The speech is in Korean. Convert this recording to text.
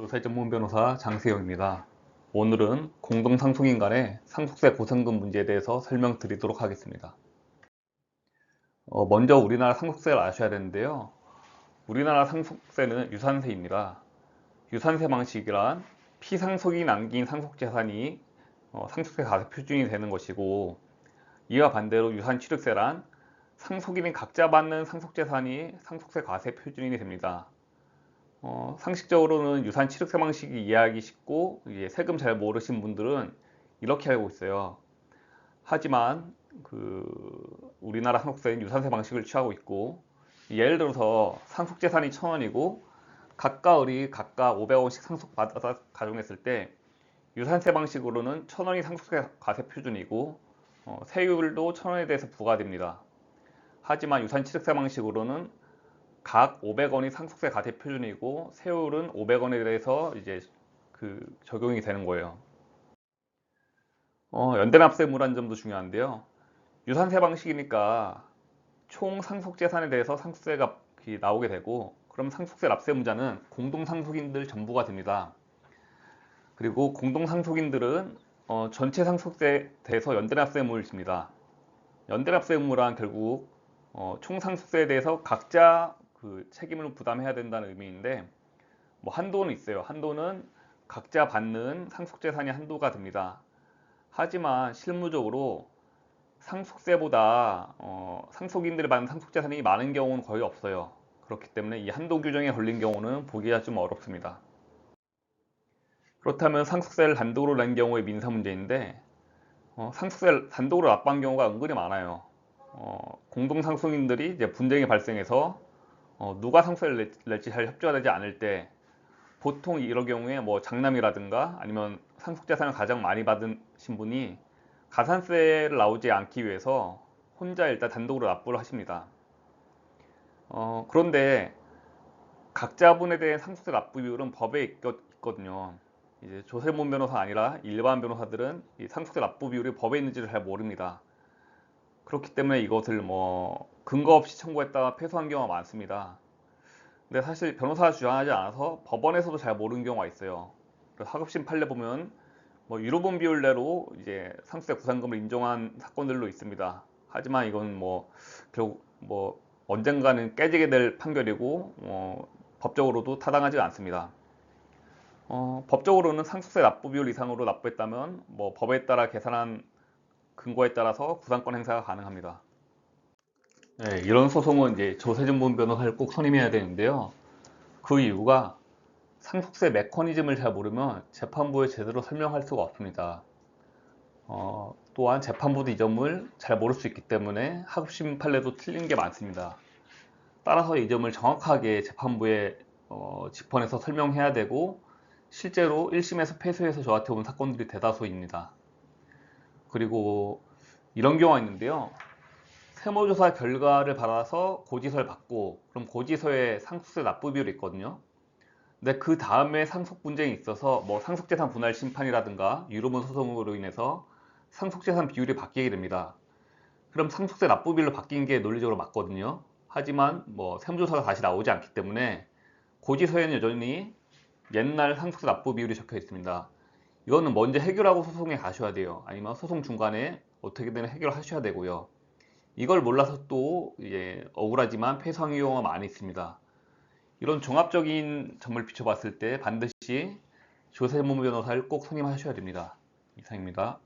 조세 전문 변호사 장세영입니다. 오늘은 공동상속인 간의 상속세 보상금 문제에 대해서 설명드리도록 하겠습니다. 어, 먼저 우리나라 상속세를 아셔야 되는데요. 우리나라 상속세는 유산세입니다. 유산세 방식이란 피상속이 남긴 상속재산이 어, 상속세 가세 표준이 되는 것이고 이와 반대로 유산취득세란 상속인이 각자 받는 상속재산이 상속세 과세 표준이 됩니다. 어, 상식적으로는 유산 취득세 방식이 이해하기 쉽고 세금 잘 모르신 분들은 이렇게 알고 있어요. 하지만 그 우리나라 상속세는 유산세 방식을 취하고 있고 예를 들어서 상속재산이 1,000원이고 각각 을이 각각 500원씩 상속받아서 가정했을 때 유산세 방식으로는 1,000원이 상속세 과세 표준이고 어, 세율도 1,000원에 대해서 부과됩니다. 하지만 유산 취득세 방식으로는 각 500원이 상속세 가세 표준이고 세율은 500원에 대해서 이제 그 적용이 되는 거예요. 어, 연대납세무란 점도 중요한데요. 유산세 방식이니까 총 상속재산에 대해서 상속세가 나오게 되고 그럼 상속세 납세무자는 공동상속인들 전부가 됩니다. 그리고 공동상속인들은 어, 전체 상속세에 대해서 연대납세무를 집니다. 연대납세무란 결국 어, 총 상속세에 대해서 각자 그 책임을 부담해야 된다는 의미인데 뭐 한도는 있어요. 한도는 각자 받는 상속재산이 한도가 됩니다. 하지만 실무적으로 상속세보다 어, 상속인들이 받는 상속재산이 많은 경우는 거의 없어요. 그렇기 때문에 이 한도 규정에 걸린 경우는 보기가 좀 어렵습니다. 그렇다면 상속세를 단독으로 낸 경우의 민사 문제인데 어, 상속세를 단독으로 납부한 경우가 은근히 많아요. 어, 공동상속인들이 이제 분쟁이 발생해서 어, 누가 상속세를 낼지 잘 협조가 되지 않을 때 보통 이런 경우에 뭐 장남이라든가 아니면 상속재산을 가장 많이 받으신 분이 가산세를 나오지 않기 위해서 혼자 일단 단독으로 납부를 하십니다. 어, 그런데 각자분에 대한 상속세 납부 비율은 법에 있거든요. 이제 조세문 변호사 아니라 일반 변호사들은 이 상속세 납부 비율이 법에 있는지를 잘 모릅니다. 그렇기 때문에 이것을 뭐 근거 없이 청구했다가 패소한 경우가 많습니다. 근데 사실 변호사가 주장하지 않아서 법원에서도 잘 모르는 경우가 있어요. 하급심 판례 보면 뭐 유로본 비율 내로 이제 상속세 구상금을 인정한 사건들도 있습니다. 하지만 이건 뭐 결국 뭐 언젠가는 깨지게 될 판결이고 어, 법적으로도 타당하지 않습니다. 어, 법적으로는 상속세 납부 비율 이상으로 납부했다면 뭐 법에 따라 계산한 근거에 따라서 구상권 행사가 가능합니다. 네, 이런 소송은 이제 조세전문 변호사를 꼭 선임해야 되는데요. 그 이유가 상속세 메커니즘을 잘 모르면 재판부에 제대로 설명할 수가 없습니다. 어, 또한 재판부도 이 점을 잘 모를 수 있기 때문에 하급심 판례도 틀린 게 많습니다. 따라서 이 점을 정확하게 재판부에 어, 짚어내서 설명해야 되고 실제로 1심에서 패소해서 저한테 온 사건들이 대다수입니다. 그리고 이런 경우가 있는데요. 세무조사 결과를 받아서 고지서를 받고 그럼 고지서에 상속세 납부 비율이 있거든요. 근데 그 다음에 상속 분쟁이 있어서 뭐 상속재산 분할 심판이라든가 유로문 소송으로 인해서 상속재산 비율이 바뀌게 됩니다. 그럼 상속세 납부 비율로 바뀐 게 논리적으로 맞거든요. 하지만 뭐 세무조사가 다시 나오지 않기 때문에 고지서에는 여전히 옛날 상속세 납부 비율이 적혀 있습니다. 이거는 먼저 해결하고 소송에 가셔야 돼요. 아니면 소송 중간에 어떻게든 해결하셔야 되고요. 이걸 몰라서 또 이제 억울하지만 패소한 경우가 많이 있습니다. 이런 종합적인 점을 비춰봤을 때 반드시 조세무 변호사를 꼭 선임하셔야 됩니다. 이상입니다.